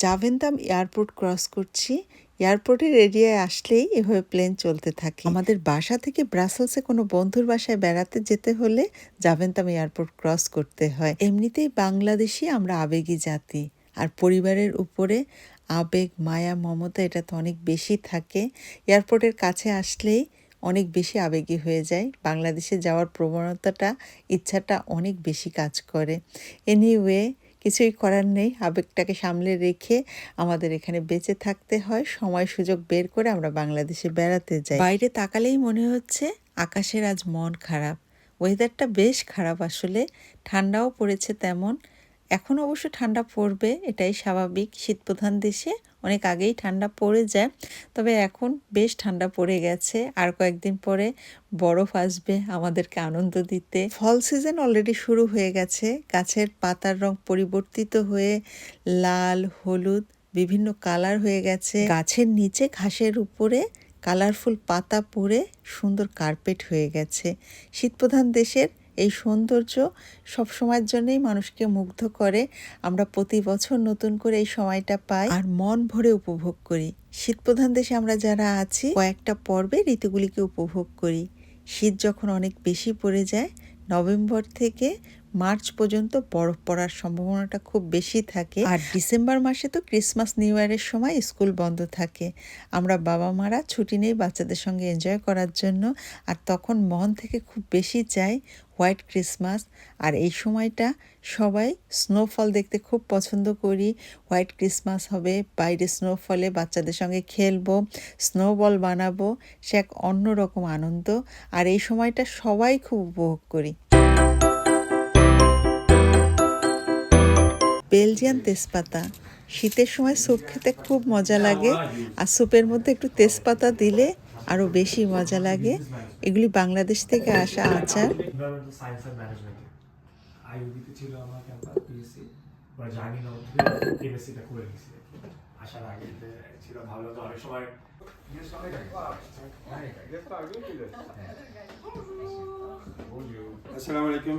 জাভেন্দাম airport cross করছি। এয়ারপোর্টের এরিয়ায় আসলেই এভাবে প্লেন চলতে থাকে। আমাদের বাসা থেকে ব্রাসেলসে কোনো বন্ধুর বাসায় বেড়াতে যেতে হলে জাভেন্তাম এয়ারপোর্ট ক্রস করতে হয়। এমনিতেই বাংলাদেশি আমরা আবেগী জাতি। আর পরিবারের উপরে আবেগ, মায়া, মমতা এটা তো অনেক বেশি থাকে। এয়ারপোর্টের কাছে আসলেই অনেক বেশি আবেগী হয়ে যায়। বাংলাদেশে যাওয়ার প্রবণতাটা, ইচ্ছাটা অনেক বেশি কাজ করে। এনিওয়ে কিছুই করার নেই। আবেগটাকে সামলে রেখে আমাদের এখানে বেঁচে থাকতে হয়। সময় সুযোগ বের করে আমরা বাংলাদেশে বেড়াতে যাই। বাইরে তাকালেই মনে হচ্ছে আকাশের আজ মন খারাপ। ওয়েদারটা বেশ খারাপ আসলে। ঠান্ডাও পড়েছে তেমন। এখন অবশ্য ঠান্ডা পড়বে, এটাই স্বাভাবিক। শীতপ্রধান দেশে অনেক আগেই ঠান্ডা পড়ে যায়, তবে এখন বেশ ঠান্ডা পড়ে গেছে। আর কয়েকদিন পরে বরফ আসবে আমাদেরকে আনন্দ দিতে। ফল সিজন অলরেডি শুরু হয়ে গেছে। গাছের পাতার রং পরিবর্তিত হয়ে লাল, হলুদ, বিভিন্ন কালার হয়ে গেছে। গাছের নিচে ঘাসের উপরে কালারফুল পাতা পড়ে সুন্দর কার্পেট হয়ে গেছে। শীতপ্রধান দেশের এই সৌন্দর্য সব সময়ের জন্যই মানুষকে মুগ্ধ করে। আমরা প্রতি বছর নতুন করে এই সময়টা পাই আর মন ভরে উপভোগ করি। শীতপ্রধান দেশে আমরা যারা আছি, কয়েকটা পর্বে ঋতুগুলিকে উপভোগ করি। শীত যখন অনেক বেশি পড়ে যায়, নভেম্বর থেকে মার্চ পর্যন্ত বরফ পড়ার সম্ভাবনাটা খুব বেশি থাকে। আর ডিসেম্বর মাসে তো ক্রিসমাস নিউ ইয়ারের সময় স্কুল বন্ধ থাকে। আমরা বাবা মারা ছুটি নেই বাচ্চাদের সঙ্গে এনজয় করার জন্য। আর তখন মন থেকে খুব বেশি চাই হোয়াইট ক্রিসমাস। আর এই সময়টা সবাই স্নোফল দেখতে খুব পছন্দ করি। হোয়াইট ক্রিসমাস হবে বাইরে স্নোফলে বাচ্চাদের সঙ্গে খেলব স্নোবল বানাবো। সে এক অন্যরকম আনন্দ। আর এই সময়টা সবাই খুব উপভোগ করি। বেলজিয়ান তেজপাতা। শীতের সময় স্যুপ খেতে খুব মজা লাগে। আর স্যুপের মধ্যে একটু তেজপাতা দিলে আরও বেশি মজা লাগে। এগুলি বাংলাদেশ থেকে আসা আচার। আসসালামু আলাইকুম।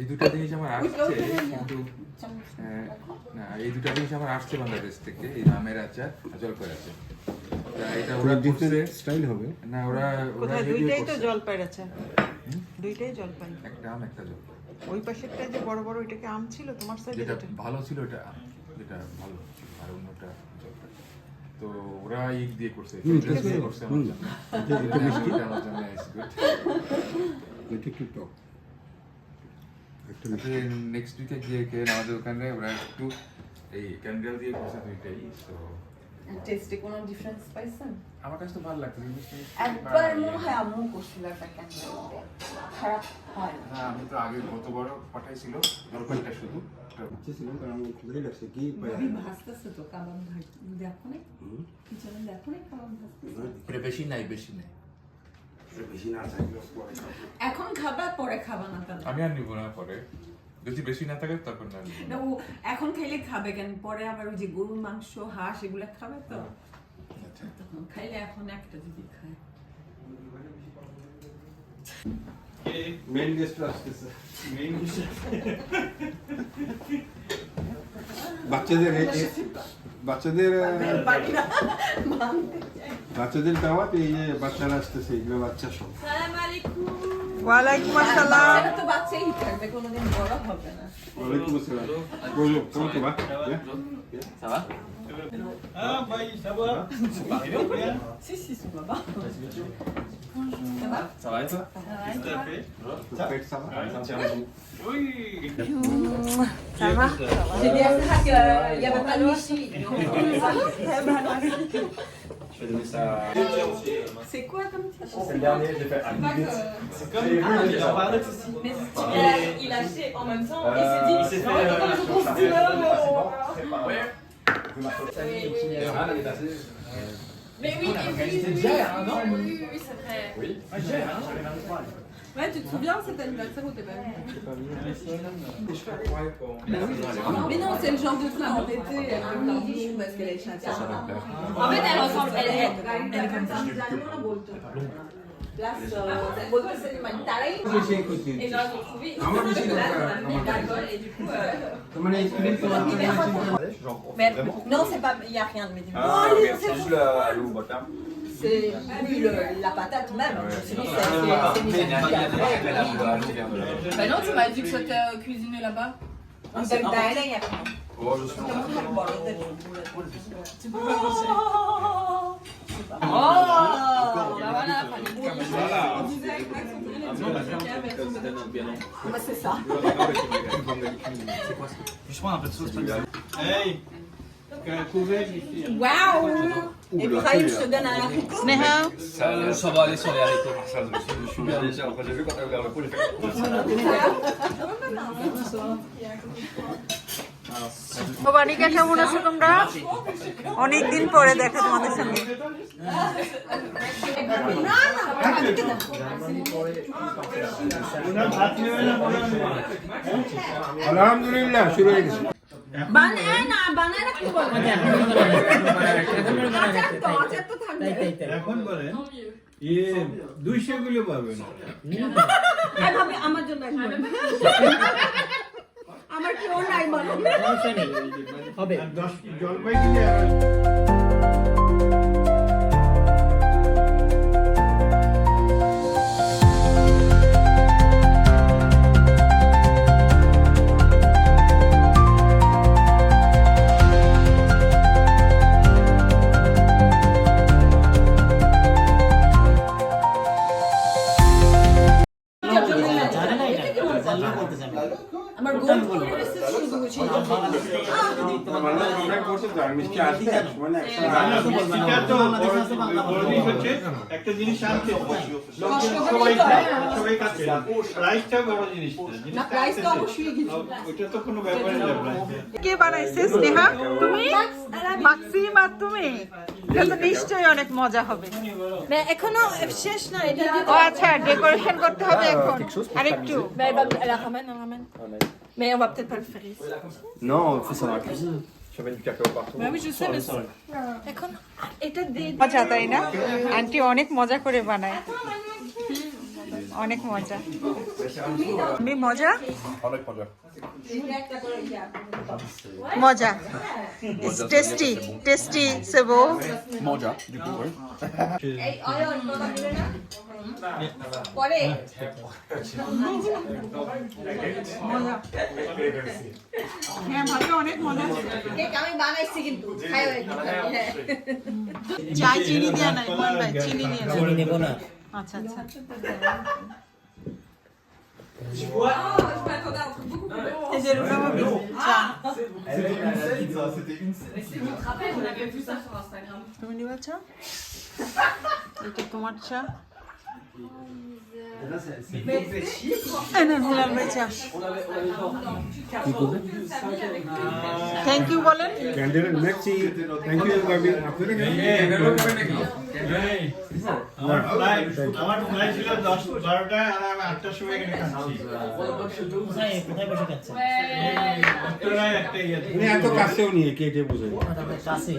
এই দুটো জিনিস আমার আসছে কিন্তু না এই দুটো জিনিস আমার আসছে বাংলাদেশ থেকে এই আমের আচার আর জলপাই আচার। এটা ওরা ডিফারেন্ট স্টাইল হবে। না ওরা ওরা দুইটাই তো। জলপাইয়ের আছে দুইটাই জলপাই। একটা আম একটা জলপাই। ওই পাশেরটা যে বড় বড় ওইটাকে আম ছিল? তোমার সাইডে যেটা ভালো ছিল ওটা আম। যেটা ভালো ছিল আর অন্যটা জলপাই তো ওরা ইট দিয়ে করছে হুম, dress ঠিক দিয়ে আছে। করছে আমার হুম। জন্য এটা- এটা মিষ্টি। এটা আমার জন্য is good। এটা একটু টক একটা মিষ্টি নেক্সট উইকে গিয়ে গিয়ে আমাদের ওখানে ওরা একটু এই ক্যান্ডেল দিয়ে করছে দুইটাই তো টেস্টে কোনো ডিফারেন্স পাইছেন? আমার কাছে তো ভালো লাগছে একবার মনে হয় আম্মু করছিল একটা খারাপ হয় না। না আমি তো আগে গত বড় পাঠাইছিল শুধু। একটা কারণ আমি খুঁজেই রাখছি কি ভাবি ভাজতেছে তো কাবাব দেখো না পিছনে দেখো না কাবাব ভাজতেছে বেশি নাই বেশি নাই। এখন খাবা পরে খাবা না আমি আর নিব না পরে। যদি বেশি না থাকে তখন না না, ও এখন খাইলে খাবে কেন? পরে আবার ওই যে গরুর মাংস হাঁস এগুলো খাবে তো? আচ্ছা। তখন খাইলে এখন একটা যদি খায়। মেইন গেস্ট আসতেছে। মেইন বাচ্চাদের বাচ্চাদের বাচ্চাদের দাওয়াত এই যে বাচ্চারা আসতেছে এগুলো বাচ্চা সব। ওয়ালাইকুম আসসালাম বাচ্চারা তো বাচ্চাই থাকবে কোনোদিন বড় হবে না ওয়ালাইকুম আসসালাম bonjour comment tu vas Bien Si, si, son là-bas. Ça va Ça va et toi Ton père, ça va Ça va J'ai bien ça qu'il n'y avait pas de Michi. C'est quoi comme C'est le dernier, j'ai fait. C'est comme. Ah. Mais il a acheté en même temps et dit. C'est Mais oui, mais oui, oui, oui, oui, c'est vrai. Oui, Ouais, tu te souviens cet anniversaire où t'es pas venu Mais non, c'est le genre de truc en été, elle veut parce qu'elle est. En fait, elle ressemble, elle est, elle est comme ça. Là, et du coup. Mais non, c'est pas, il n'y a rien de. Ah, ok, c'est juste la. C'est oui, la patate même. Hein, c'est bah non, tu m'as dit que c'était euh, cuisiné là-bas. Ah, un bel bail. Oh, je suis en ah, Tu peux pas penser. Oh Bah voilà, fallait. Ah, bah, c'est ça. Juste un peu de sauce. Hey Un couvert ici. Waouh Ibrahim, donne un haricot. Sneha Ça, ça va aller sur les haricots. Ça, je suis- je suis bien léger. Après, j'ai vu quand t'as ouvert le pot, j'ai fait. বাড়িকা কেমন আছো তোমরা অনেকদিন পরে দেখা তোমাদের সঙ্গে আলহামদুলিল্লাহ শুরু হয়ে গেছে Banana, banana কি বলব? আচার তো, আচার তো থাকবে। এখন বলে ইয়ে দুইশো গুলো পাবে ভাবে আমার জন্য। আমার কেউ নাই বলো হবে দশ একটা জিনিস আনতে সবাই তো, খায়, হ্যাঁ। সবাই খাচ্ছে রাইসটা বড় জিনিসটা না প্রাইস তো অবশ্যই কিছু। জিনিস। তো কোনো ব্যাপারই না কে বানাইছে স্নেহা? তুমি? মাক্সিম আর তুমি? এটা তো নিশ্চয়ই অনেক মজা হবে। এখনও শেষ না এটা ও আচ্ছা ডেকোরেশন করতে হবে এখন। আরেকটু। Mais on va peut-être pas le faire ici. Non, on fait ça dans এখন এটা মজা তাই না আন্টি অনেক মজা করে বানায় অনেক মজা আমি মজা Roger. মজা টেস্টি টেস্টি সেবো Manja, পরে হ্যাঁ আমি বানাইছি কিন্তু চাই চিনি দেওয়া নাই বল ভাই চিনি নিয়ে চিনি নেব না। আচ্ছা আচ্ছা। তুমি নিবা চা? এটা তোমার চা। থ্যাংক ইউ বলেন। ইয়ে এত কাছেও নিয়ে কেটে বুঝে কাছে?